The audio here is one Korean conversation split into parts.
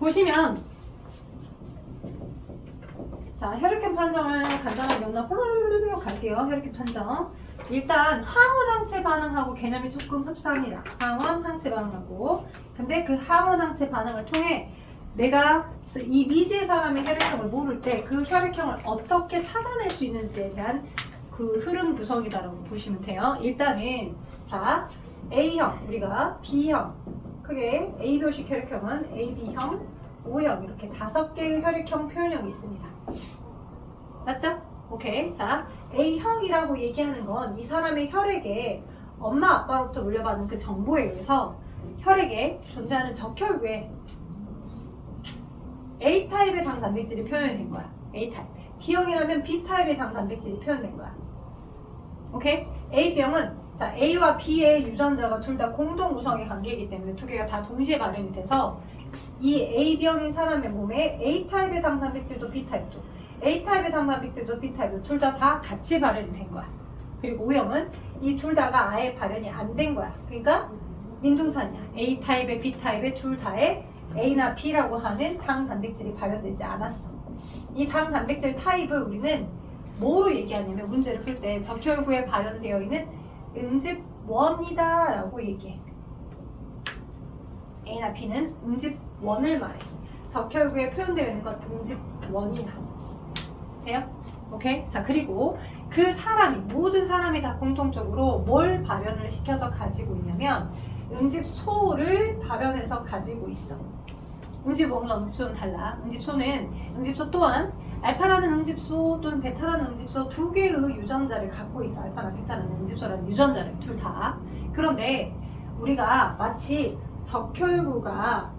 보시면 자 혈액형 판정을 간단하게 오늘 홀로로로로 갈게요. 혈액형 판정. 일단 항원 항체 반응하고 개념이 조금 흡사합니다. 항원 항체 반응하고 근데 그 항원 항체 반응을 통해 내가 이 미지의 사람의 혈액형을 모를 때 그 혈액형을 어떻게 찾아낼 수 있는지에 대한 그 흐름 구성이다라고 보시면 돼요. 일단은 자 A형 우리가 B형 크게 AB식 혈액형은 AB형, O형 이렇게 다섯 개의 혈액형 표현형이 있습니다. 맞죠? 오케이. 자, A형이라고 얘기하는 건 이 사람의 혈액에 엄마 아빠로부터 물려받은 그 정보에 의해서 혈액에 존재하는 적혈구에 A타입의 당 단백질이 표현된 거야. A타입. B형이라면 B타입의 당 단백질이 표현된 거야. 오케이? A병은 자 A와 B의 유전자가 둘 다 공동 구성의 관계이기 때문에 두 개가 다 동시에 발현이 돼서 이 A병인 사람의 몸에 A타입의 당 단백질도 B타입도 A타입의 당 단백질도 B타입도 둘 다 다 같이 발현이 된 거야. 그리고 O형은 이 둘 다가 아예 발현이 안 된 거야. 그러니까 민둥산이야. A타입의 B타입의 둘 다에 A나 B라고 하는 당 단백질이 발현되지 않았어. 이 당 단백질 타입을 우리는 뭐로 얘기하냐면 문제를 풀 때 적혈구에 발현되어 있는 응집 원이다 라고 얘기해. A나 B는 응집 원을 말해. 적혈구에 표현되어 있는 건 응집 원이야. 돼요? 오케이? 자, 그리고 그 사람이, 모든 사람이 다 공통적으로 뭘 발현을 시켜서 가지고 있냐면 응집 소를 발현해서 가지고 있어. 응집원과 응집소는 달라. 응집소는, 응집소 또한 알파라는 응집소 또는 베타라는 응집소 두 개의 유전자를 갖고 있어. 알파나 베타라는 응집소라는 유전자를 둘 다. 그런데 우리가 마치 적혈구가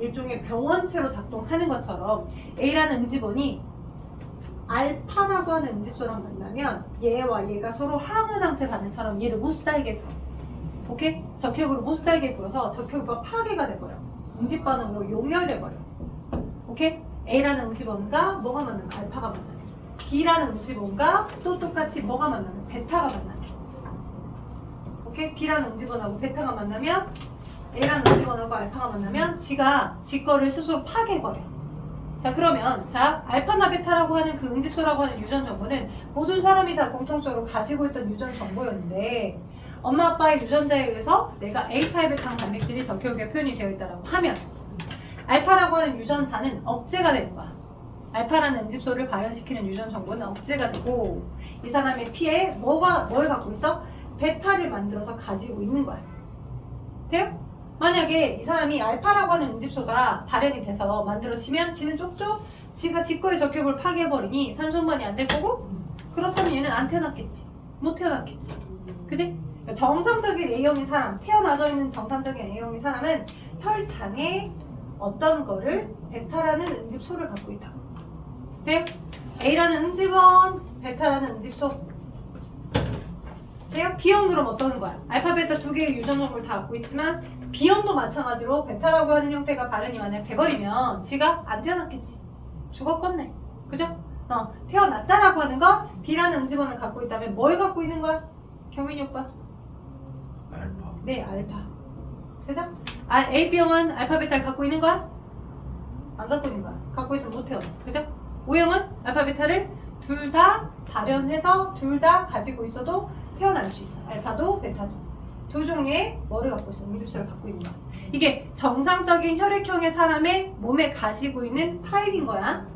일종의 병원체로 작동하는 것처럼 A라는 응집원이 알파라고 하는 응집소랑 만나면 얘와 얘가 서로 항원항체 반응처럼 얘를 못 살게 굴어. 오케이? 적혈구를 못 살게 굴어서 적혈구가 파괴가 돼버려. 응집 반응으로 용혈돼버려. 오케이? A라는 응집원과 뭐가 만나면 알파가 만나요. B라는 응집원과 또 똑같이 뭐가 만나면 베타가 만나요. 오케이? B라는 응집원하고 베타가 만나면 A라는 응집원하고 알파가 만나면 지가 지 거를 스스로 파괴버려. 자 그러면 자 알파나 베타라고 하는 그 응집소라고 하는 유전 정보는 모든 사람이 다 공통적으로 가지고 있던 유전 정보였는데 엄마 아빠의 유전자에 의해서 내가 A타입의 당 단백질이 적혈구에 표현이 되어 있다고 하면 알파라고 하는 유전자는 억제가 되는 거야. 알파라는 응집소를 발현시키는 유전 정보는 억제가 되고 이 사람의 피에 뭐가 뭘 갖고 있어? 베타를 만들어서 가지고 있는 거야. 돼요? 만약에 이 사람이 알파라고 하는 응집소가 발현이 돼서 만들어지면 지는 쪽쪽 지가 지거의 적혈구를 파괴해버리니 산소만이 안 될 거고 그렇다면 얘는 안 태어났겠지. 못 태어났겠지. 그지? 정상적인 A형인 사람, 태어나서 있는 정상적인 A형인 사람은 혈장에 어떤 거를 베타라는 응집소를 갖고 있다. 네? A라는 응집원, 베타라는 응집소. 돼요? B형 그럼 어떤 거야? 알파, 베타 두 개의 유전 정보를 다 갖고 있지만 B형도 마찬가지로 베타라고 하는 형태가 발현이 만약 돼버리면 지가 안 태어났겠지. 죽었겠네. 그죠? 어, 태어났다라고 하는 건 B라는 응집원을 갖고 있다면 뭘 갖고 있는 거야? 경민이 오빠. 네, 알파. 그죠? 아, AB형은 알파, 베타를 갖고 있는 거야? 안 갖고 있는 거야. 갖고 있으면 못 태어나. 그죠? O형은 알파, 베타를 둘 다 발현해서 둘 다 가지고 있어도 태어날 수 있어. 알파도, 베타도. 두 종류의 뭐를 갖고 있어? 응집소를 갖고 있는 거야. 이게 정상적인 혈액형의 사람의 몸에 가지고 있는 타입인 거야.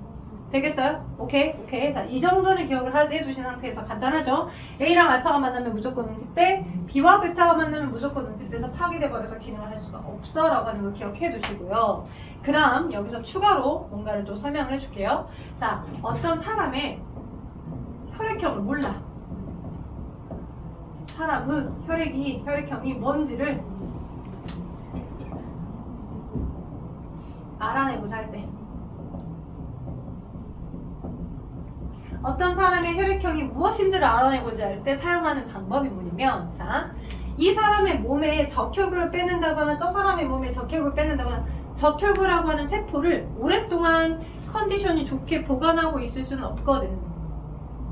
되겠어요? 오케이, 오케이. 자, 이 정도는 기억을 하- 해두신 상태에서 간단하죠? A랑 알파가 만나면 무조건 응집돼, B와 베타가 만나면 무조건 응집돼서 파괴돼버려서 기능을 할 수가 없어 라고 하는 걸 기억해 두시고요. 그 다음 여기서 추가로 뭔가를 또 설명을 해줄게요. 자, 어떤 사람의 혈액형을 몰라. 사람의 혈액이, 혈액형이 뭔지를 알아내고자 할 때. 어떤 사람의 혈액형이 무엇인지를 알아내고자 할 때 사용하는 방법이 뭐냐면, 자, 이 사람의 몸에 적혈구를 빼낸다거나 저 사람의 몸에 적혈구를 빼낸다거나 적혈구라고 하는 세포를 오랫동안 컨디션이 좋게 보관하고 있을 수는 없거든.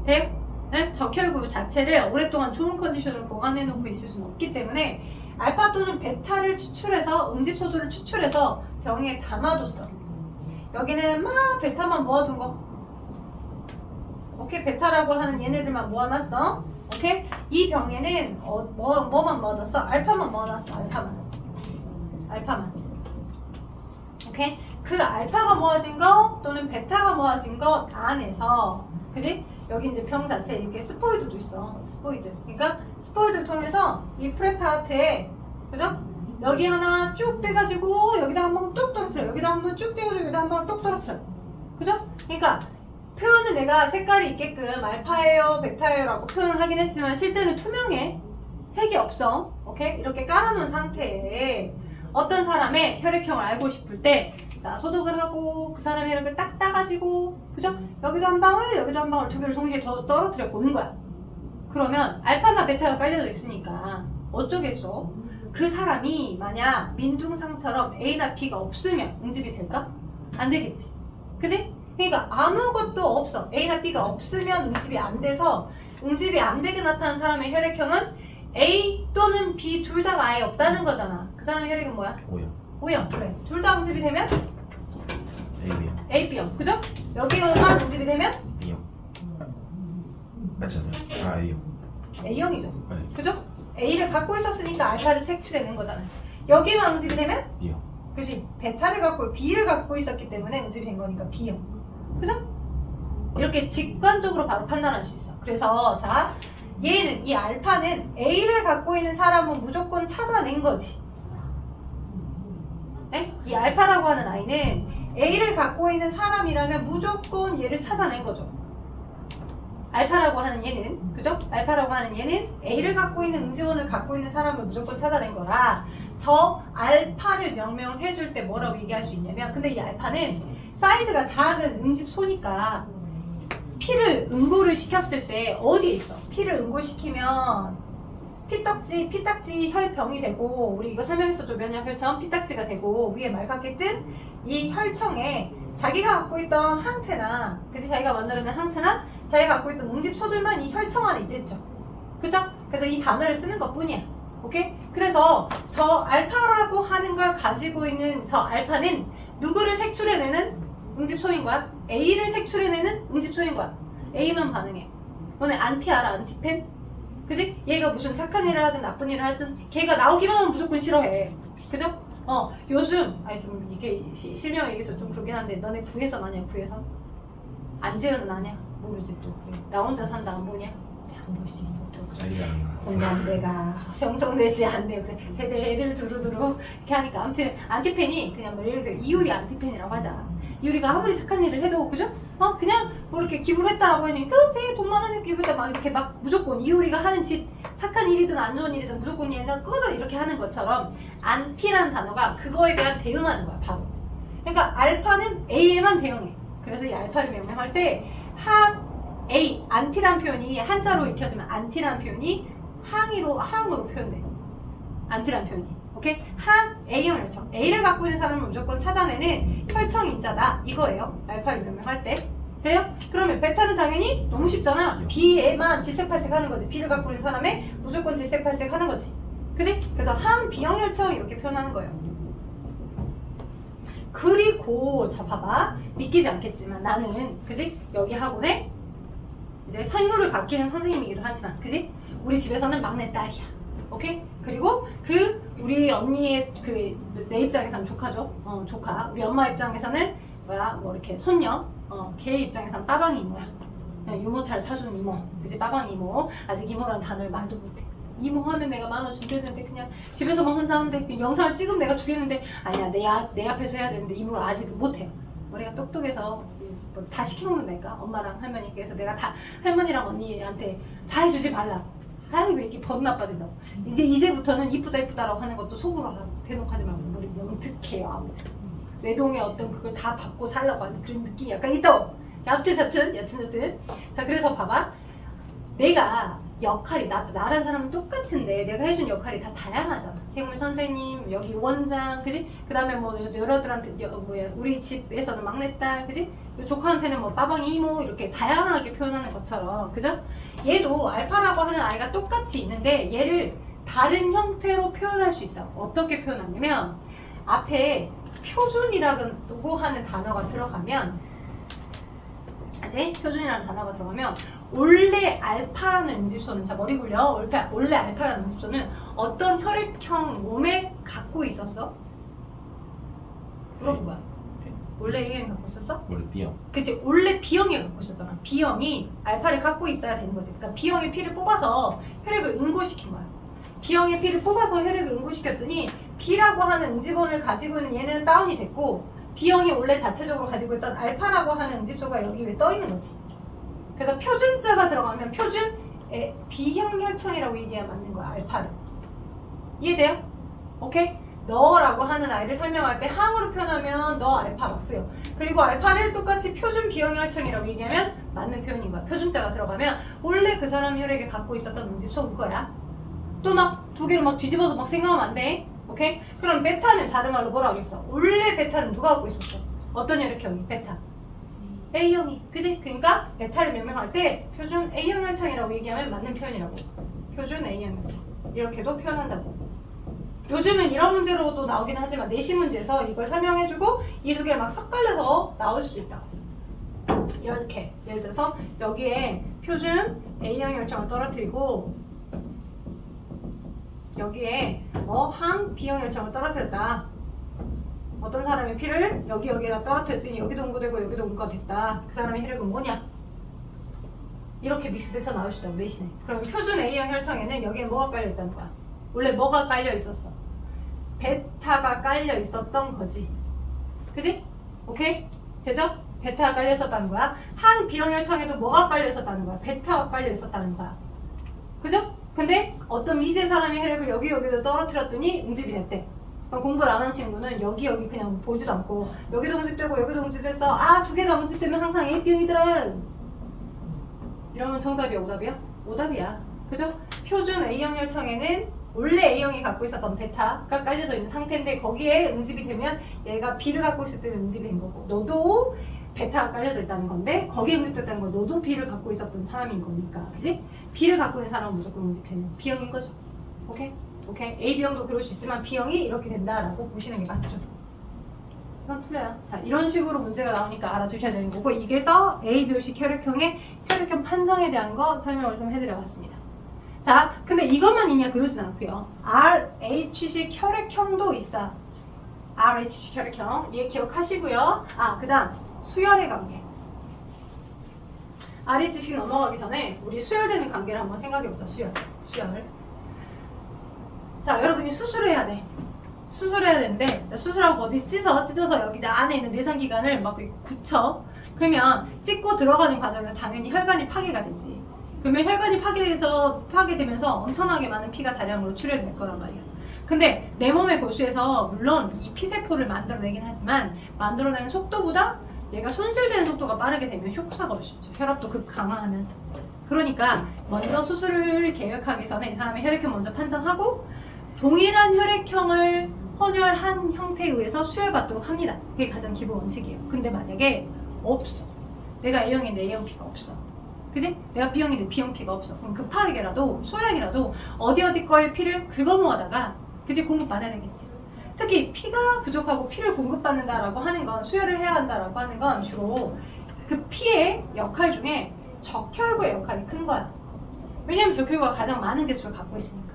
돼요? 네? 적혈구 자체를 오랫동안 좋은 컨디션으로 보관해 놓고 있을 수는 없기 때문에 알파 또는 베타를 추출해서 응집소들을 추출해서 병에 담아뒀어. 여기는 막 베타만 모아둔 거. 오케이 베타라고 하는 얘네들만 모아놨어. 오케이 이 병에는 어, 뭐 뭐만 모아놨어? 알파만 모아놨어. 알파만. 알파만. 오케이 그 알파가 모아진 거 또는 베타가 모아진 거 안에서 그지? 여기 이제 병 자체 이렇게 스포이드도 있어. 스포이드. 그러니까 스포이드를 통해서 이 프레파트에 그죠? 여기 하나 쭉 빼가지고 여기다 한 번 뚝 떨어뜨려. 여기다 한 번 쭉 떼가지고 여기다 한 번 뚝 떨어뜨려. 그죠? 그러니까 표현은 내가 색깔이 있게끔 알파예요, 베타예요라고 표현을 하긴 했지만 실제는 투명해. 색이 없어. 오케이? 이렇게 깔아놓은 상태에 어떤 사람의 혈액형을 알고 싶을 때 자, 소독을 하고 그 사람의 혈액을 딱 따가지고 그죠? 여기도 한 방울, 여기도 한 방울 두 개를 동시에 더 떨어뜨려 보는 거야. 그러면 알파나 베타가 깔려져 있으니까 어쩌겠어? 그 사람이 만약 민둥상처럼 A나 B가 없으면 응집이 될까? 안 되겠지. 그지? 그러니까 아무것도 없어. A나 B가 없으면 응집이 안 돼서 응집이 안 되게 나타난 사람의 혈액형은 A 또는 B 둘 다가 아예 없다는 거잖아. 그 사람의 혈액은 뭐야? O형 O형. 그래. 둘 다 응집이 되면 A형 A, B형. 그죠? 여기만 응집이 되면 B형 맞잖아요 아 A형 A형이죠. 네 그죠? A를 갖고 있었으니까 알파를 색출해낸 거잖아요. 여기만 응집이 되면 B형 그지? 베타를 갖고 B를 갖고 있었기 때문에 응집이 된 거니까 B형. 그죠? 이렇게 직관적으로 바로 판단할 수 있어. 그래서 자 얘는 이 알파는 A를 갖고 있는 사람은 무조건 찾아낸 거지. 네? 이 알파라고 하는 아이는 A를 갖고 있는 사람이라면 무조건 얘를 찾아낸 거죠. 알파라고 하는 얘는 그죠? 알파라고 하는 얘는 A를 갖고 있는 응지원을 갖고 있는 사람을 무조건 찾아낸 거라 저 알파를 명명해 줄 때 뭐라고 얘기할 수 있냐면 근데 이 알파는 사이즈가 작은 응집 소니까 피를 응고를 시켰을 때 어디에 있어? 피를 응고시키면 피딱지, 피딱지 혈병이 되고 우리 이거 설명했었죠 면역 혈청 피딱지가 되고 위에 맑게 뜬 이 혈청에 자기가 갖고 있던 항체나 그치 자기가 만들어낸 항체나 자기가 갖고 있던 응집소들만 이 혈청 안에 있댔죠 그죠? 그래서 이 단어를 쓰는 것 뿐이야 오케이? 그래서 저 알파라고 하는 걸 가지고 있는 저 알파는 누구를 색출해내는 응집소인 거야? A를 색출해내는 응집소인 거야. A만 반응해. 너네 안티 알아? 안티펜? 그지? 얘가 무슨 착한 일을 하든 나쁜 일을 하든 걔가 나오기만 하면 무조건 싫어해. 그죠? 어, 요즘, 아니 좀 이게 시- 실명 얘기해서 좀 그러긴 한데 너네 구해서 나냐, 구해서? 안재현은 아냐? 모르지 또. 나 혼자 산다 안 보냐? 안 볼 수 있어. 또. 자기가 공감대가 형성되지 않네요. 그래 세대를 두루두루 이렇게 하니까 아무튼 안티펜이 그냥 뭐 예를 들어 이효리 안티펜이라고 하자. 이효리가 아무리 착한 일을 해도 그죠? 어 그냥 뭐 이렇게 기부를 했다라고 하니까 그래 돈 많은 일 기부했다 막 이렇게 막 무조건 이효리가 하는 짓 착한 일이든 안 좋은 일이든 무조건 얘는 꺼져 이렇게 하는 것처럼 안티라는 단어가 그거에 대한 대응하는 거야 바로. 그러니까 알파는 A에만 대응해. 그래서 이 알파를 명명할 때항 A 안티란 표현이 한자로 익혀지면 안티란 표현이 항이로 항으로 표현돼. 안티란 표현이. 오케이? 항 A형 혈청. A를 갖고 있는 사람을 무조건 찾아내는 혈청 인자다. 이거예요. 알파를 명명할 때. 돼요? 그러면 베타는 당연히 너무 쉽잖아. B에만 질색팔색 하는 거지. B를 갖고 있는 사람에 무조건 질색팔색 하는 거지. 그지? 그래서 항 B형 혈청 이렇게 표현하는 거예요. 그리고 자 봐봐 믿기지 않겠지만 나는 그지 여기 학원에 이제 선물을 가르치는 선생님이기도 하지만 그지 우리 집에서는 막내 딸이야 오케이 그리고 그 우리 언니의 그 내 입장에서는 조카죠? 어 조카. 우리 엄마 입장에서는 뭐야? 뭐 이렇게 손녀? 어 걔 입장에서는 빠방이 이모야 그냥 유모 잘 사준 이모. 그지? 빠방 이모. 아직 이모라는 단어를 말도 못해. 이모 하면 내가 만 원 준대는데 그냥 집에서만 혼자 하는데 그 영상을 찍으면 내가 주겠는데 아니야. 내, 앞- 내 앞에서 해야 되는데 이모를 아직 못해요. 머리가 똑똑해서 뭐 다 시켜먹는다니까? 엄마랑 할머니께서 내가 다 할머니랑 언니한테 다 해주지 말라고 아이 왜 이렇게 번 나빠진다고 이제 이제부터는 이쁘다 이쁘다라고 하는 것도 속으로 하라고 대놓고 하지 말고 머리 영특해요 아무튼. 외동의 어떤 그걸 다 받고 살라고 하는 그런 느낌이 약간 있다고 여튼 여튼 여튼 여튼. 자 그래서 봐봐. 내가 역할이 나, 나란 사람은 똑같은데 내가 해준 역할이 다 다양하잖아. 생물 선생님 여기 원장 그지? 그 다음에 뭐 여러들한테 여, 뭐야 우리 집에서는 막내딸 그지 조카한테는 뭐 빠방이 이모 이렇게 다양하게 표현하는 것처럼 그죠 얘도 알파라고 하는 아이가 똑같이 있는데 얘를 다른 형태로 표현할 수 있다 어떻게 표현하냐면 앞에 표준이라고 하는 단어가 들어가면 이제 표준이라는 단어가 들어가면 원래 알파라는 응집소는 자 머리 굴려 원래, 원래 알파라는 응집소는 어떤 혈액형 몸에 갖고 있었어? 물어본 거야. 원래 A형이 갖고 있었어? 원래 B형. 그치 원래 B형이 갖고 있었잖아 B형이 알파를 갖고 있어야 되는 거지 그러니까 B형의 피를 뽑아서 혈액을 응고시킨 거야 B형의 피를 뽑아서 혈액을 응고시켰더니 B라고 하는 응집원을 가지고 있는 얘는 다운이 됐고 B형이 원래 자체적으로 가지고 있던 알파라고 하는 응집소가 여기 왜떠 있는 거지 그래서 표준자가 들어가면 표준 에, B형 혈청이라고 얘기하면 맞는 거야 알파를 이해돼요? 오케이? 너라고 하는 아이를 설명할 때 항으로 표현하면 너 알파 맞고요 그리고 알파를 똑같이 표준 비형 혈청이라고 얘기하면 맞는 표현인 거야. 표준자가 들어가면 원래 그 사람 혈액에 갖고 있었던 응집소 그거야. 또 막 두 개를 막 뒤집어서 막 생각하면 안 돼. 오케이? 그럼 베타는 다른 말로 뭐라 하겠어? 원래 베타는 누가 갖고 있었어? 어떤 혈액형이? 베타. A형이. 그지? 그러니까 베타를 명명할 때 표준 A형 혈청이라고 얘기하면 맞는 표현이라고. 표준 A형 혈청. 이렇게도 표현한다고. 요즘은 이런 문제로도 나오긴 하지만 내신 문제에서 이걸 설명해주고 이 두 개를 막 섞갈려서 나올 수도 있다. 이렇게 예를 들어서 여기에 표준 A형 혈청을 떨어뜨리고 여기에 뭐항 B형 혈청을 떨어뜨렸다. 어떤 사람의 피를 여기 여기에다 떨어뜨렸더니 여기도 응고되고 여기도 응고가 됐다. 그 사람의 혈액은 뭐냐? 이렇게 믹스돼서 나올 수 있다고 내신에. 그럼 표준 A형 혈청에는 여기에 뭐가 깔려 있다는 거야? 원래 뭐가 깔려 있었어? 베타가 깔려 있었던 거지. 그지? 오케이? 되죠? 베타가 깔려 있었다는 거야. 항 B형 혈청에도 뭐가 깔려 있었다는 거야? 베타가 깔려 있었다는 거야. 그죠? 근데 어떤 미제 사람의 혈액을 여기 여기도 떨어뜨렸더니 응집이 됐대. 공부를 안 한 친구는 여기 여기 그냥 보지도 않고 여기도 응집되고 여기도 응집됐어. 아두 개가 응집되면 항상 AB형이더라. 이러면 정답이야 오답이야? 오답이야. 그죠? 표준 A형 혈청에는 원래 A형이 갖고 있었던 베타가 깔려져 있는 상태인데 거기에 응집이 되면 얘가 B를 갖고 있을 때는 응집이 된 거고 너도 베타가 깔려져 있다는 건데 거기에 응집됐다는 건 너도 B를 갖고 있었던 사람인 거니까 그지? B를 갖고 있는 사람은 무조건 응집되는 B형인 거죠 오케이? 오케이? AB형도 그럴 수 있지만 B형이 이렇게 된다라고 보시는 게 맞죠 이건 틀려요 자 이런 식으로 문제가 나오니까 알아두셔야 되는 거고 이게서 ABO식 혈액형의 혈액형 판정에 대한 거 설명을 좀 해드려 봤습니다 자, 근데 이것만 있냐 그러진 않고요. RH식 혈액형도 있어. RH식 혈액형. 얘 기억하시고요. 아, 그다음 수열의 관계. RH식 넘어가기 전에 우리 수열되는 관계를 한번 생각해 보자. 수열. 수열. 자, 여러분이 수술을 해야 돼. 수술해야 되는데 자, 수술하고 어디 찢어 찢어서 여기 안에 있는 내장기관을 막 굳혀. 그러면 찢고 들어가는 과정에서 당연히 혈관이 파괴가 되지. 그러면 혈관이 파괴돼서 파괴되면서 엄청나게 많은 피가 다량으로 출혈될 거란 말이야. 근데 내 몸의 골수에서 물론 이 피세포를 만들어내긴 하지만 만들어내는 속도보다 얘가 손실되는 속도가 빠르게 되면 쇼크사가 올 수 있죠. 혈압도 급 강화하면서. 그러니까 먼저 수술을 계획하기 전에 이 사람의 혈액형 먼저 판정하고 동일한 혈액형을 헌혈한 형태에 의해서 수혈받도록 합니다. 그게 가장 기본 원칙이에요. 근데 만약에 없어. 내가 A형인데 A형 피가 없어. 그지? 내가 B형인데 B형 피가 없어. 그럼 급하게라도 소량이라도 어디 어디 거에 피를 긁어모아다가 그지 공급 받아야 되겠지. 특히 피가 부족하고 피를 공급받는다라고 하는 건 수혈을 해야 한다라고 하는 건 주로 그 피의 역할 중에 적혈구의 역할이 큰 거야. 왜냐면 적혈구가 가장 많은 개수를 갖고 있으니까.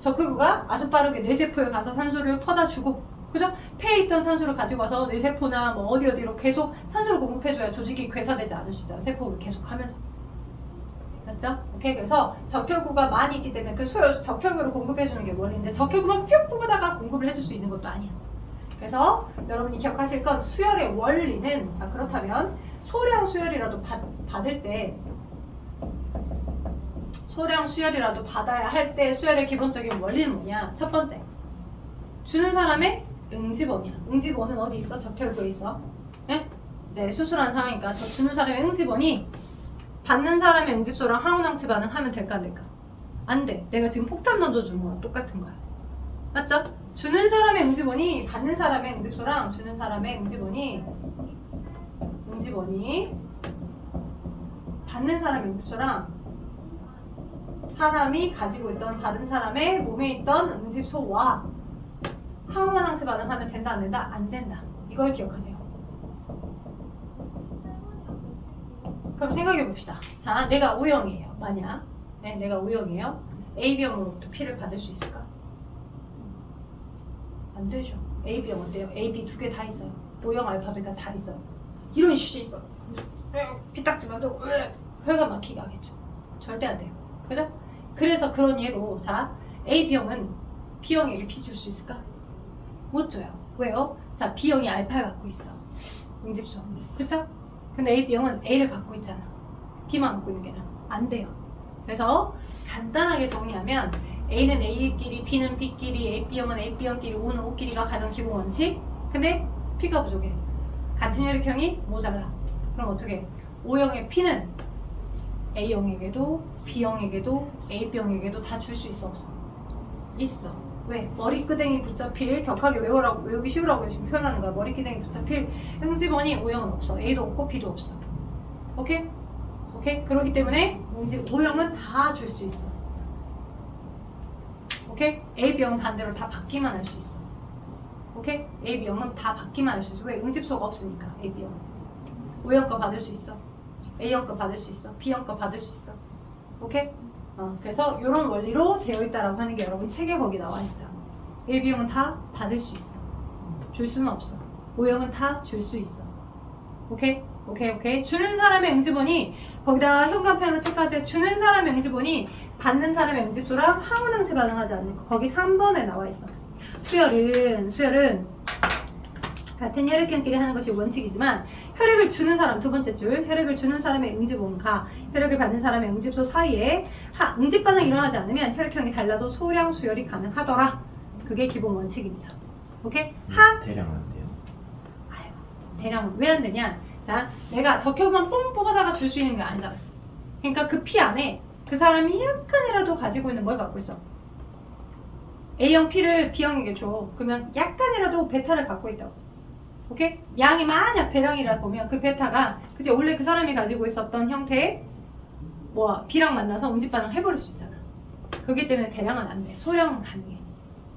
적혈구가 아주 빠르게 뇌세포에 가서 산소를 퍼다 주고 그죠? 폐에 있던 산소를 가지고 와서 뇌세포나 뭐 어디 어디로 계속 산소를 공급해줘야 조직이 괴사되지 않을 수 있잖아. 세포를 계속 하면서. 맞죠? 오케이 그래서 적혈구가 많이 있기 때문에 그 수혈 적혈구를 공급해 주는 게 원리인데 적혈구만 쭉 뽑아다가 공급을 해줄 수 있는 것도 아니야. 그래서 여러분이 기억하실 건 수혈의 원리는 자 그렇다면 소량 수혈이라도 받, 받을 때 소량 수혈이라도 받아야 할 때 수혈의 기본적인 원리는 뭐냐? 첫 번째 주는 사람의 응집원이야. 응집원은 어디 있어? 적혈구에 있어. 예? 이제 수술한 상황이니까 저 주는 사람의 응집원이 받는 사람의 응집소랑 항우낭치 반응하면 될까 안 될까? 안 돼. 내가 지금 폭탄 던져주는 거랑 똑같은 거야. 맞죠? 주는 사람의 응집원이 받는 사람의 응집소랑 주는 사람의 응집원이 응집원이 받는 사람의 응집소랑 사람이 가지고 있던 다른 사람의 몸에 있던 응집소와 항우낭치 반응하면 된다 안 된다? 안 된다. 이걸 기억하세요. 그럼 생각해 봅시다. 자, 내가 O형이에요. 만약 네, 내가 O형이에요. AB형으로부터 P를 받을 수 있을까? 안 되죠. AB형 어때요? AB 두 개 다 있어요. O형 알파벳 다 있어요. 이런 씨 피딱지만도 혈관 막히게 하겠죠. 절대 안 돼요. 그죠? 그래서 그런 예로 자 AB형은 B형에게 P 줄수 있을까? 못 줘요. 왜요? 자 B형이 알파를 갖고 있어. 응집소. 그쵸? 근데 AB형은 A를 갖고 있잖아. B만 갖고 있는 게는 안 돼요. 그래서 간단하게 정리하면 A는 A끼리, B는 B끼리, AB형은 AB형끼리, O는 O끼리가 가장 기본 원칙. 근데 P가 부족해. 같은 혈액형이 모자라. 그럼 어떻게? 해? O형의 P는 A형에게도 B형에게도 AB형에게도 다 줄 수 있어 없어? 있어. 왜? 머리끄댕이 붙잡힐 격하게 외우라고 외우기 쉬우라고 지금 표현하는 거야. 머리끄댕이 붙잡힐 응집원이 O형은 없어. A도 없고 B도 없어. 오케이? 오케이? 그렇기 때문에 응집 O형은 다 줄 수 있어. 오케이? AB형은 반대로 다 받기만 할 수 있어. 오케이? AB형은 다 받기만 할 수 있어. 왜? 응집소가 없으니까 AB형은. O형 거 받을 수 있어. A형 거 받을 수 있어. B형 거 받을 수 있어. 오케이? 어, 그래서 이런 원리로 되어 있다라고 하는 게 여러분 책에 거기 나와 있어요. AB형은 다 받을 수 있어. 줄 수는 없어. O형은 다 줄 수 있어. 오케이? 오케이, 오케이. 주는 사람의 응집원이 거기다 현관펜으로 체크하세요. 주는 사람의 응집원이 받는 사람의 응집소랑 항문응시 반응하지 않는 거. 거기 3번에 나와 있어. 수혈은, 수혈은 같은 혈액형끼리 하는 것이 원칙이지만 혈액을 주는 사람 두 번째 줄. 혈액을 주는 사람의 응집원과 혈액을 받는 사람의 응집소 사이에 하, 응집 반응이 일어나지 않으면 혈액형이 달라도 소량 수혈이 가능하더라. 그게 기본 원칙입니다. 오케이? 하. 대량 안 돼요. 아유 대량 왜안 되냐? 자 내가 적혈만 뽕 뽑아다가 줄 수 있는 게 아니잖아 그러니까 그 피 안에 그 사람이 약간이라도 가지고 있는 뭘 갖고 있어? A형 P를 B형에게 줘. 그러면 약간이라도 베타를 갖고 있다고 오케이? 양이 만약 대량이라 보면 그 베타가 그치 원래 그 사람이 가지고 있었던 형태의 뭐 B랑 만나서 응집 반응 해버릴 수 있잖아. 그렇기 때문에 대량은 안 돼. 소량은 가능해.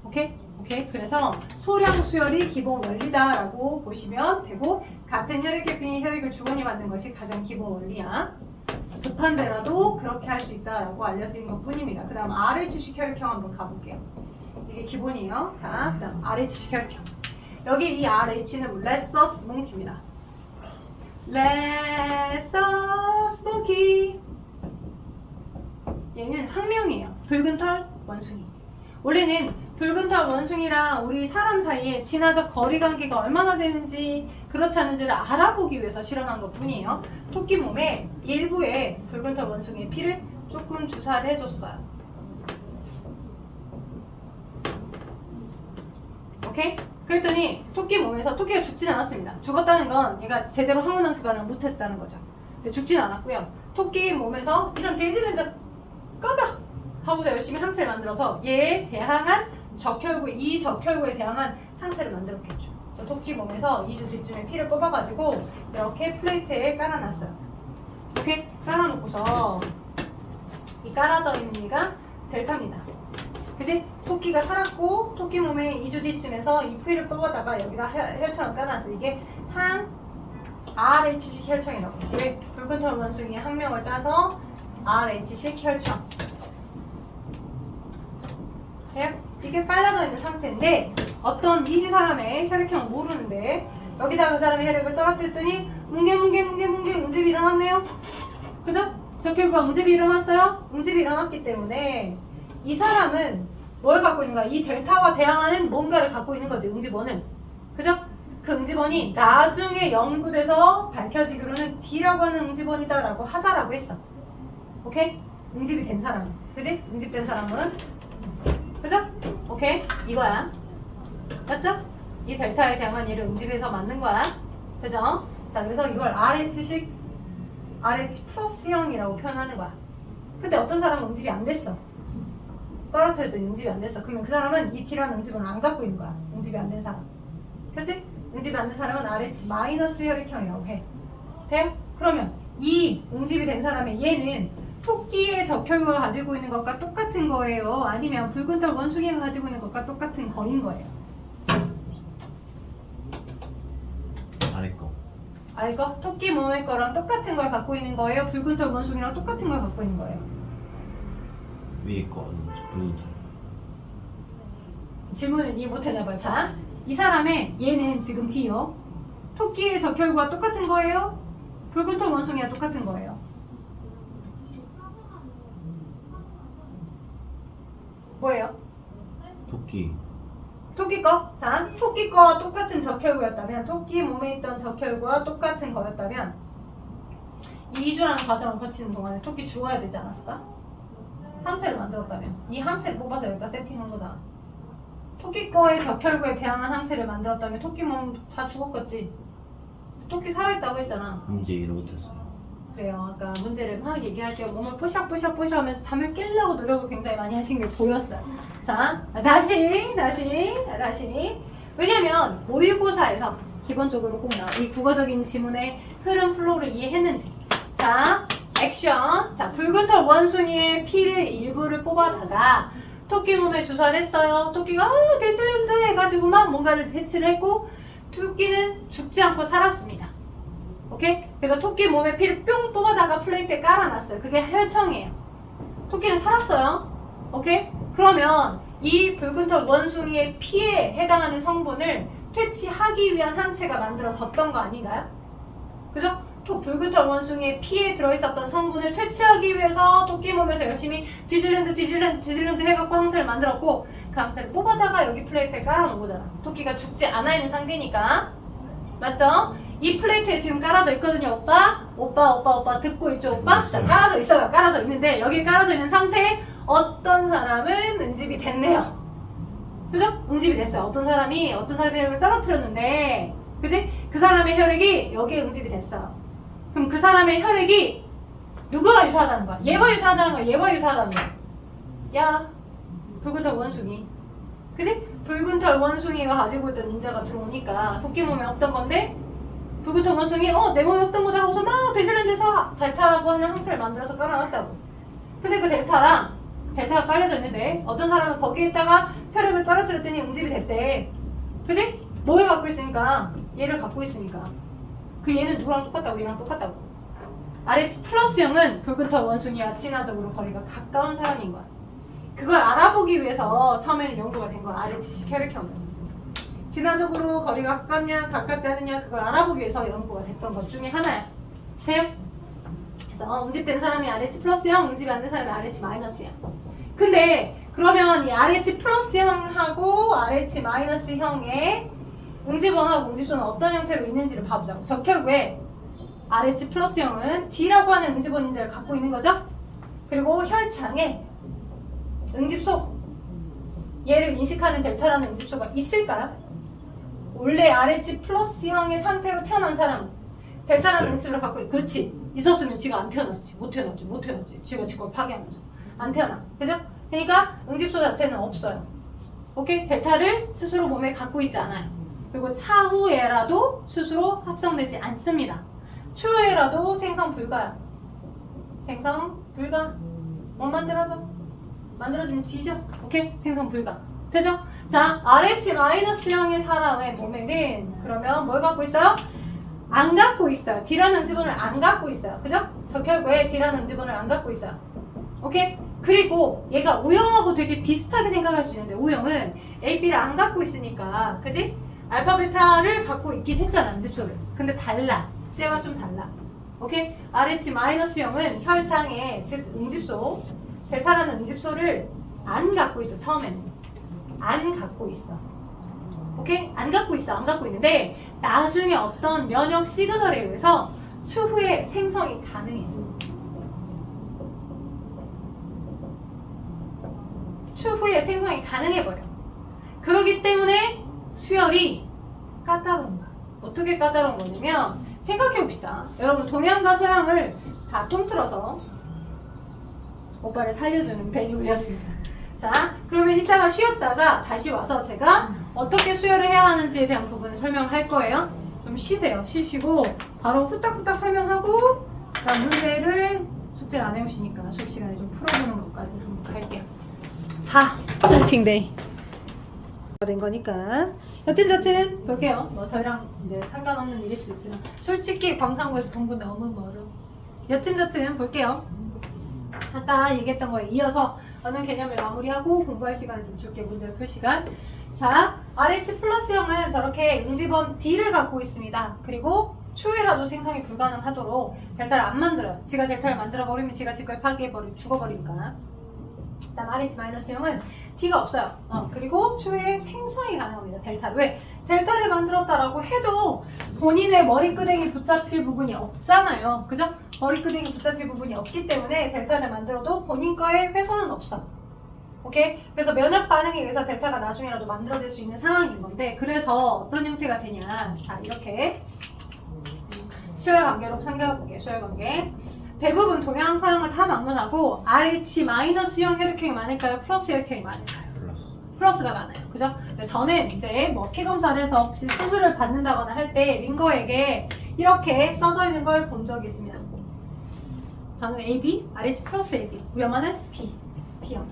오케이? 오케이? 그래서 소량 수혈이 기본 원리다라고 보시면 되고 같은 혈액혈균이 혈액을 주거니 받는 것이 가장 기본 원리야. 급한 데라도 그렇게 할 수 있다라고 알려드린 것 뿐입니다. 그 다음 RH식 혈액형 한번 가볼게요. 이게 기본이에요. 자, 그 다음 RH식 혈액형. 여기 이 RH는 레서 스 몽키입니다. 레서 스 몽키. 얘는 학명이에요. 붉은 털 원숭이. 원래는 붉은 털 원숭이랑 우리 사람 사이에 진화적 거리 관계가 얼마나 되는지 그렇지 않은지를 알아보기 위해서 실험한 것 뿐이에요. 토끼 몸에 일부에 붉은 털 원숭이의 피를 조금 주사를 해줬어요. 오케이? 그랬더니 토끼 몸에서 토끼가 죽진 않았습니다. 죽었다는 건 얘가 제대로 항문항시 반응을 못했다는 거죠. 근데 죽진 않았고요. 토끼 몸에서 이런 돼지 냄새 꺼져! 하고서 열심히 항체를 만들어서 얘에 대항한 적혈구, 이 적혈구에 대항한 항체를 만들었겠죠. 그래서 토끼 몸에서 2주 뒤쯤에 피를 뽑아가지고 이렇게 플레이트에 깔아놨어요. 이렇게 깔아놓고서 이 깔아져 있는 이가 델타입니다. 그지? 토끼가 살았고 토끼 몸에 2주 뒤쯤에서 이 피를 뽑아다가 여기다 혈- 혈청을 깔아놨어. 이게 한 RH식 혈청이라고. 왜? 붉은 털 원숭이의 학명을 따서 RH식 혈청. 돼요? 이게 깔려져 있는 상태인데 어떤 미지 사람의 혈액형을 모르는데 여기다가 그 사람의 혈액을 떨어뜨렸더니 뭉게뭉게뭉게뭉게 응집이 일어났네요. 그죠? 저 결과 응집이 일어났어요. 응집이 일어났기 때문에 이 사람은 뭘 갖고 있는가? 이 델타와 대항하는 뭔가를 갖고 있는 거지, 응집원은. 그죠? 그 응집원이 나중에 연구돼서 밝혀지기로는 D라고 하는 응집원이다라고 하자라고 했어. 오케이? 응집이 된 사람은. 그지? 응집된 사람은. 그죠? 오케이? 이거야. 맞죠? 이 델타에 대항한 얘를 응집해서 만든 거야. 그죠? 자, 그래서 이걸 RH식, RH 플러스형이라고 표현하는 거야. 근데 어떤 사람은 응집이 안 됐어. 떨어뜨려도 응집이 안 됐어. 그러면 그 사람은 이 T라는 응집을 안 갖고 있는 거야. 응집이 안 된 사람. 그렇지? 응집이 안 된 사람은 RH 마이너스 혈액형이라고 해. 돼요? 그러면 이 응집이 된 사람의 얘는 토끼의 적혈구가 가지고 있는 것과 똑같은 거예요. 아니면 붉은 털 원숭이가 가지고 있는 것과 똑같은 거인 거예요. 아 이거 토끼 몸의 거랑 똑같은 걸 갖고 있는 거예요? 붉은 털 원숭이랑 똑같은 걸 갖고 있는 거예요? 위에 거 붉은 털. 질문을 이해 못하나 봐요. 자, 이 사람의 얘는 지금 D요. 토끼의 적혈구와 똑같은 거예요? 붉은 털 원숭이와 똑같은 거예요? 뭐예요? 토끼. 토끼 거? 자, 토끼 거와 똑같은 적혈구였다면, 토끼 몸에 있던 적혈구와 똑같은 거였다면, 이 이주라는 과정을 거치는 동안에 토끼 죽어야 되지 않았을까? 항체를 만들었다면, 이 항체를 뽑아서 여기다 세팅한 거잖아. 토끼 거의 적혈구에 대항한 항체를 만들었다면, 토끼 몸 다 죽었겠지. 토끼 살아있다고 했잖아. 문제 이해 못했어요. 그래요. 아까 문제를 막 얘기할 때 몸을 뽀샥뽀샥뽀샥 하면서 잠을 깨려고 노력을 굉장히 많이 하신 게 보였어요. 자, 다시, 다시, 다시. 왜냐면 모의고사에서 기본적으로 꼭 나와. 이 국어적인 지문의 흐름 플로우를 이해했는지. 자, 액션. 자, 붉은 털 원숭이의 피를 일부를 뽑아다가 토끼 몸에 주사를 했어요. 토끼가 아, 대체된다 해가지고 막 뭔가를 대치를 했고 토끼는 죽지 않고 살았습니다. 오케이? 그래서 토끼 몸에 피를 뿅 뽑아다가 플레이트에 깔아놨어요. 그게 혈청이에요. 토끼는 살았어요. 오케이? 그러면 이 붉은 털 원숭이의 피에 해당하는 성분을 퇴치하기 위한 항체가 만들어졌던 거 아닌가요? 그죠? 토 붉은 털 원숭이의 피에 들어있었던 성분을 퇴치하기 위해서 토끼 몸에서 열심히 뒤질랜드 뒤질랜드 뒤질랜드 해갖고 항체를 만들었고 그 항체를 뽑아다가 여기 플레이트에 깔아놓은 거잖아. 토끼가 죽지 않아 있는 상태니까. 맞죠? 이 플레이트에 지금 깔아져 있거든요, 오빠. 오빠, 오빠, 오빠 듣고 있죠, 오빠? 자, 깔아져 있어요. 깔아져 있는데 여기 깔아져 있는 상태에 어떤 사람은 응집이 됐네요. 그죠? 응집이 됐어요. 어떤 사람이 어떤 사람의 혈액을 떨어뜨렸는데, 그지? 그 사람의 혈액이 여기에 응집이 됐어요. 그럼 그 사람의 혈액이 누구와 유사하다는 거야? 얘와 유사하다는 거야? 얘와 유사하다는 거야? 야, 붉은 털 원숭이. 그지? 붉은 털 원숭이가 가지고 있던 인자가 들어오니까 토끼 몸에 없던 건데 붉은 털 원숭이 어 내 몸에 없던 거다 하고서 막 대질랜드에서 델타라고 하는 항체를 만들어서 깔아놨다고 근데 그 델타랑 델타가 깔려져 있는데 어떤 사람은 거기에다가 혈액을 떨어뜨렸더니 응집이 됐대 그지? 뭐를 갖고 있으니까 얘를 갖고 있으니까 그 얘는 누구랑 똑같다고? 얘랑 똑같다고. RH 플러스형은 털 원숭이와 진화적으로 거리가 가까운 사람인 거야. 그걸 알아보기 위해서 처음에는 연구가 된 거야. RHC 혈액형은. 진화적으로 거리가 가깝냐 가깝지 않느냐 그걸 알아보기 위해서 연구가 됐던 것 중에 하나야. 돼요? 그래서 응집된 사람이 RH 플러스형 응집이 안 된 사람이 RH 마이너스형 근데 그러면 이 RH 플러스 형하고 RH 마이너스 형의 응집원하고 응집소는 어떤 형태로 있는지를 봐보자고 적혈구에 RH 플러스형은 D라고 하는 응집원 인자를 갖고 있는 거죠? 그리고 혈장에 응집소 얘를 인식하는 델타라는 응집소가 있을까요? 원래 RH 플러스형의 상태로 태어난 사람은 델타라는. 응집소를 갖고 있 그렇지. 있었으면 쥐가 안 태어났지. 못 태어났지. 못 태어났지. 쥐가 지걸 파괴하면서. 안 태어나. 그죠? 그러니까 응집소 자체는 없어요. 오케이? 델타를 스스로 몸에 갖고 있지 않아요 그리고 차후에라도 스스로 합성되지 않습니다 추후에라도 생성 불가야 생성 불가 뭘 만들어서? 만들어지면 뒤져. 오케이? 생성 불가. 되죠? 자, RH-형의 사람의 몸에는 그러면 뭘 갖고 있어요? 안 갖고 있어요. D라는 응집원을 안 갖고 있어요. 그죠? 적혈구에 D라는 응집원을 안 갖고 있어요. 오케이? 그리고 얘가 O형하고 되게 비슷하게 생각할 수 있는데 O형은 A, B를 안 갖고 있으니까 그지? 알파, 베타를 갖고 있긴 했잖아, 응집소를. 근데 달라. 쟤와 좀 달라. 오케이? RH-형은 혈장에 즉 응집소 델타라는 응집소를 안 갖고 있어 처음에는 안 갖고 있어 오케이 안 갖고 있어 안 갖고 있는데 나중에 어떤 면역 시그널에 의해서 추후에 생성이 가능해 추후에 생성이 가능해 버려 그러기 때문에 수혈이 까다로운 거야 어떻게 까다로운 거냐면 생각해 봅시다 여러분 동양과 서양을 다 통틀어서 오빠를 살려주는 벤이 울렸습니다. 자, 그러면 이따가 쉬었다가 다시 와서 제가 어떻게 수혈을 해야 하는지에 대한 부분을 설명할 거예요. 좀 쉬세요. 쉬시고 바로 후딱후딱 설명하고 그다음 문제를 숙제를 안 해오시니까 시간에 좀 풀어보는 것까지 한번 갈게요. 자, 셀핑데이. 된 거니까 여튼 저튼 볼게요. 뭐 저희랑 이제 상관없는 일일 수 있지만 솔직히 광산구에서 동부 너무 멀어. 여튼 저튼 볼게요. 아까 얘기했던 거에 이어서 어느 개념을 마무리하고 공부할 시간을 좀 줄게 문제를 풀 시간. 자, RH 플러스형은 저렇게 응집원 D를 갖고 있습니다. 그리고 추후에라도 생성이 불가능하도록 델타를 안 만들어요. 지가 델타를 만들어 버리면 지가 지걸 파괴해버리 죽어버리니까. 그다음 RH 마이너스형은 D가 없어요. 어, 그리고 추후에 생성이 가능합니다. 델타. 왜? 델타를 만들었다라고 해도 본인의 머리끄댕이 붙잡힐 부분이 없잖아요. 그죠? 머리끄댕이 붙잡힐 부분이 없기 때문에 델타를 만들어도 본인 거에 훼손은 없어. 오케이? 그래서 면역 반응에 의해서 델타가 나중에라도 만들어질 수 있는 상황인 건데 그래서 어떤 형태가 되냐? 자 이렇게 수열 관계로 상대해볼게 수열 관계. 대부분 동양 서양을 다 막론하고 RH 마이너스형 혈액형이 많을까요? 플러스 혈액형이 많을까요? 플러스. 플러스가 많아요. 그죠? 저는 이제 뭐 피 검사를 해서 혹시 수술을 받는다거나 할 때 링거에게 이렇게 써져 있는 걸 본 적이 있습니다. 저는 AB, RH 플러스 AB, 위험하는 B, B형.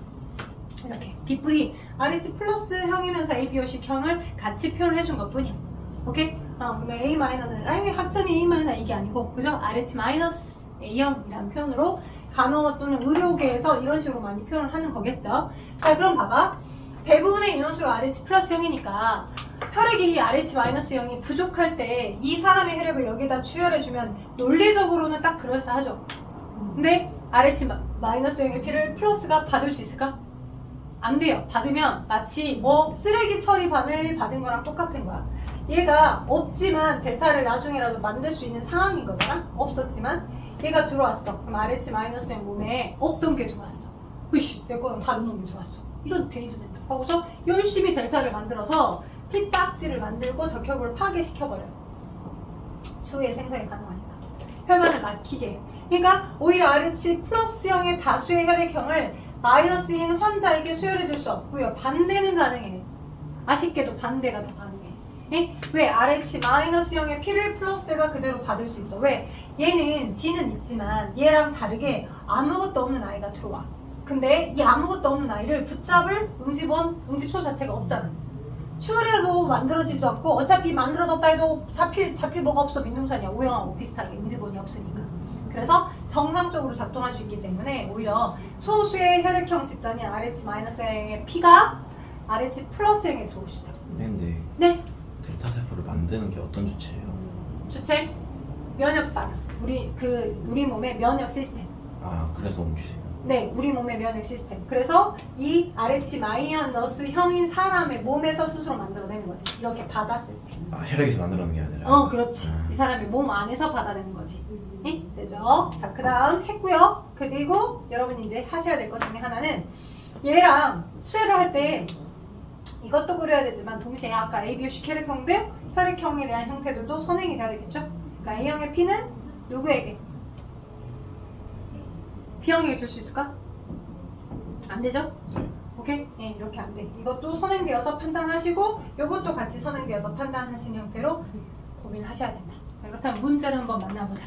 이렇게 B뿔이 RH 플러스 형이면서 ABO식 형을 같이 표현해 준 것 뿐이야. 오케이? 어, 그러면 A 마이너는 아니 학점이 A 마이너 이게 아니고 그죠? RH 마이너스 A형이라는 표현으로 간호 또는 의료계에서 이런 식으로 많이 표현을 하는 거겠죠. 자 그럼 봐봐. 대부분의 인원수가 RH 플러스형이니까 혈액이 이 RH 마이너스형이 부족할 때 이 사람의 혈액을 여기다 추혈해주면 논리적으로는 딱 그럴싸하죠. 근데 RH 마- 마이너스형의 피를 플러스가 받을 수 있을까? 안 돼요. 받으면 마치 뭐 쓰레기 처리반을 받은 거랑 똑같은 거야. 얘가 없지만 델타를 나중에라도 만들 수 있는 상황인 거잖아. 없었지만 얘가 들어왔어. 그럼 RH 마이너스형 몸에 없던 게 들어왔어. 으씨, 내 거는 다른 놈이 들어왔어. 이런 데이즈멘트 하고서 열심히 델타를 만들어서 피딱지를 만들고 적혈구를 파괴시켜버려요. 추후에 생성이 가능하니까. 혈관을 막히게. 그러니까 오히려 RH 플러스 형의 다수의 혈액형을 마이너스인 환자에게 수혈해 줄 수 없고요. 반대는 가능해요. 아쉽게도 반대가 더 가능해. 예? 왜 RH 마이너스형의 피를 플러스가 그대로 받을 수 있어? 왜? 얘는 D는 있지만 얘랑 다르게 아무것도 없는 아이가 들어와. 근데 이 아무것도 없는 아이를 붙잡을 응집원, 응집소 자체가 없잖아. 추월이라도 만들어지지도 않고 어차피 만들어졌다 해도 잡힐 잡힐 뭐가 없어 민둥산이야 오형하고 비슷하게 응집원이 없으니까. 그래서 정상적으로 작동할 수 있기 때문에 오히려 소수의 혈액형 집단인 RH-의 피가 RH 플러스형에 들어올 수 있다. 근데 네. 델타 세포를 만드는 게 어떤 주체예요? 주체 면역 반응. 우리 그 우리 몸의 면역 시스템. 아 그래서 옮기세요. 네, 우리 몸의 면역 시스템. 그래서 이 RH 마이너스 형인 사람의 몸에서 스스로 만들어내는 거지. 이렇게 받았을 때. 아 혈액에서 만들어낸 게 아니라. 어, 그렇지. 아. 이 사람의 몸 안에서 받아내는 거지. 네? 되죠? 자, 그 다음 했고요. 그리고 여러분이 이제 하셔야 될 것 중에 하나는 얘랑 수혈을 할때 이것도 그려야 되지만 동시에 아까 ABOC 혈액형들 혈액형에 대한 형태들도 선행이 돼야 되겠죠? 그러니까 A형의 P는 누구에게? B형에게 줄 수 있을까? 안 되죠? 네. 오케이? 예, 이렇게 안 돼. 이것도 선행되어서 판단하시고 이것도 같이 선행되어서 판단하신 형태로 고민하셔야 된다. 자, 그렇다면 문제를 한번 만나보자.